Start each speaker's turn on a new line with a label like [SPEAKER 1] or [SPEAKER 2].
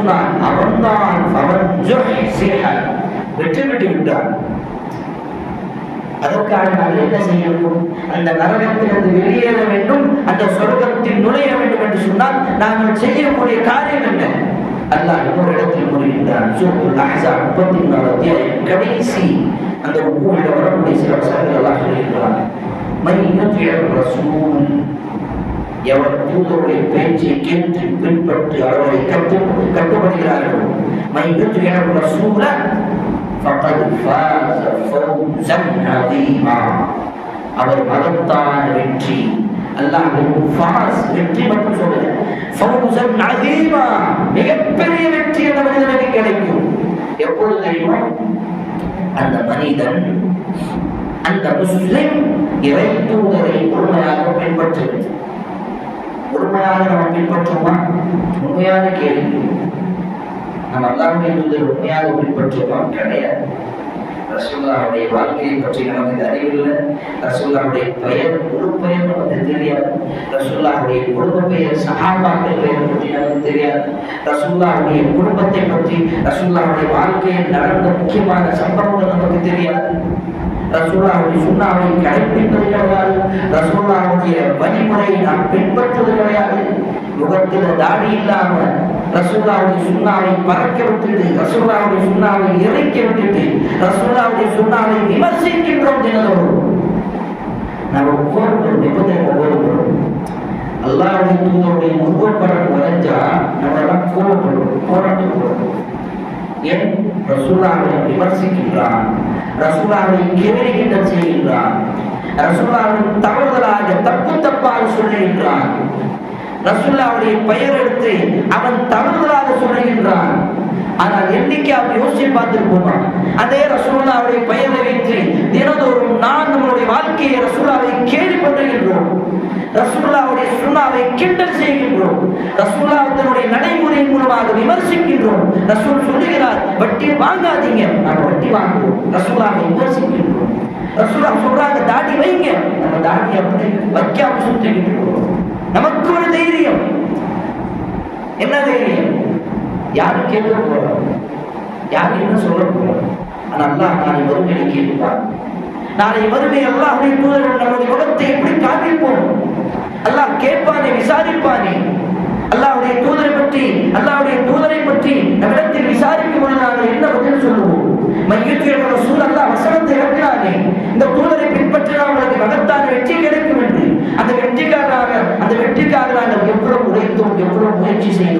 [SPEAKER 1] சொன்னான். அவன்தான் அவன் வெற்றி பெற்று விட்டான். அதற்காக நாங்கள் என்ன செய்ய வேண்டும்? அந்த நரகத்திலிருந்து வெளியேற வேண்டும். அந்த சொர்க்கத்தில் நுழைய வேண்டும் என்று சொன்னால் நாங்கள் செய்யக்கூடிய காரியம் என்ன? அல்லாஹ் இன்னொரு இடத்தில் கூறுகின்றான். முப்பத்தி நாலு அத்தியாயம் கடைசி அந்த உப்புவிட வரக்கூடிய சில வசனங்கள் எல்லாம் சொல்லுகிறான் மை யுத்தியர் ரசூல் எவர் தூதருடைய பேச்சை கேட்டு பின்பற்றி அவரை கட்டு கட்டுப்படுகிறார்களோ மை யுத்தியர் ரசூல فقد فاز فوزا عظيما அவர் மகத்தான வெற்றி அல்லாஹ் வெறும் ஃபாஸ் வெற்றி மட்டும் சொல்லுங்க ஃபௌசன் அதீமா மிகப்பெரிய வெற்றி அந்த மனிதனுக்கு கிடைக்கும் எப்பொழுது தெரியுமா அந்த மனிதன் அந்த முஸ்லிம் இறை தூதரை உண்மையாக பின்பற்ற வேண்டும் உண்மையாக நம்ம பின்பற்றுமா உண்மையான கேள்வி நம்ம அல்லாவுடைய தூதர் உண்மையாக பின்பற்றுமா கிடையாது. ரசூல்லாவுடைய வாழ்க்கையை பற்றி நமக்கு அறிவில்லை. ரசூல்லாவுடைய பெயர் முழு பெயர் நமக்கு தெரியாது. ரசூல்லாவுடைய குடும்ப பெயர் சகாபாக்கள் பெயர் பற்றி நமக்கு தெரியாது. ரசூல்லாவுடைய குடும்பத்தை பற்றி ரசூல்லாவுடைய வாழ்க்கையில் நடந்த முக்கியமான சம்பவங்கள் நமக்கு தெரியாது. ரசூல்லாவுடைய சுண்ணாவை கடைபிடிப்பது ரசூல்லாவுடைய வழிமுறையை நாம் பின்பற்றுவது கிடையாது. முகத்தில் தாடி இல்லாம ரசூல்லாவுடைய சுண்ணாவை பறக்க விட்டுட்டு ரசூல்லாவுடைய சுண்ணாவை இறைக்க விட்டுட்டு ரசூல்லாவுடைய சுண்ணாவை விமர்சிக்கின்றோம் தினதோறும் நம்ம ஒவ்வொருவரும் நிபந்தனை ஒவ்வொருவரும் அல்லாவுடைய தூதருடைய உருவப்படம் வரைஞ்சா நம்ம கோபப்படும் போராட்டப்படும் ஏன்? ரசூலாவை விமர்சிக்கின்றான். ரசூலாவை கேடுகின்ற ரசுல்லாவின் தவறுதலாக தப்பு தப்பாக சொல்லுகின்றான் ரசுல்லாவுடைய பெயர் எடுத்து அவன் தவறுதலாக சொல்லுகின்றான் ஆனால் என்னைக்கு அவன் யோசிச்சு பார்த்திருப்போமா? அதே ரசூல்லாவுடைய பெயரை வைத்து தினதோறும் நான் நம்மளுடைய வாழ்க்கையை ரசூல்லாவை கேள்வி பண்ணுகின்றோம் ரசூல்லாவுடைய சுண்ணாவை கிண்டல் செய்கின்றோம். ரசூல்லாவுடைய நடைமுறை மூலமாக விமர்சிக்கின்றோம். ரசூல் சொல்லுகிறார் வட்டி வாங்காதீங்க. நாங்கள் வட்டி வாங்குவோம் ரசூல்லாவை விமர்சிக்கின்றோம். ரசூலா சொல்றாங்க தாடி வைங்க. நம்ம தாடி அப்படி வைக்காம சுற்றிக்கிட்டு நமக்கு ஒரு தைரியம். என்ன தைரியம்? யாரும் கேட்க போறோம் யாரு என்ன சொல்ல போறோம் ஆனா அல்லாஹ் நாளை மறுமையை கேட்பான். நாளை மறுமை அல்லாஹ்வுடைய தூதர் நம்முடைய முகத்தை எப்படி காண்பிப்போம்? அல்லாஹ் கேட்பானே விசாரிப்பானே. அல்லாவுடைய தூதரை பற்றி அல்லாவுடைய தூதரை பற்றி நம்மிடத்தில் விசாரிக்கும் பொழுது நாங்கள் என்ன பதில் சொல்லுவோம்? மையத்தில் சூழ்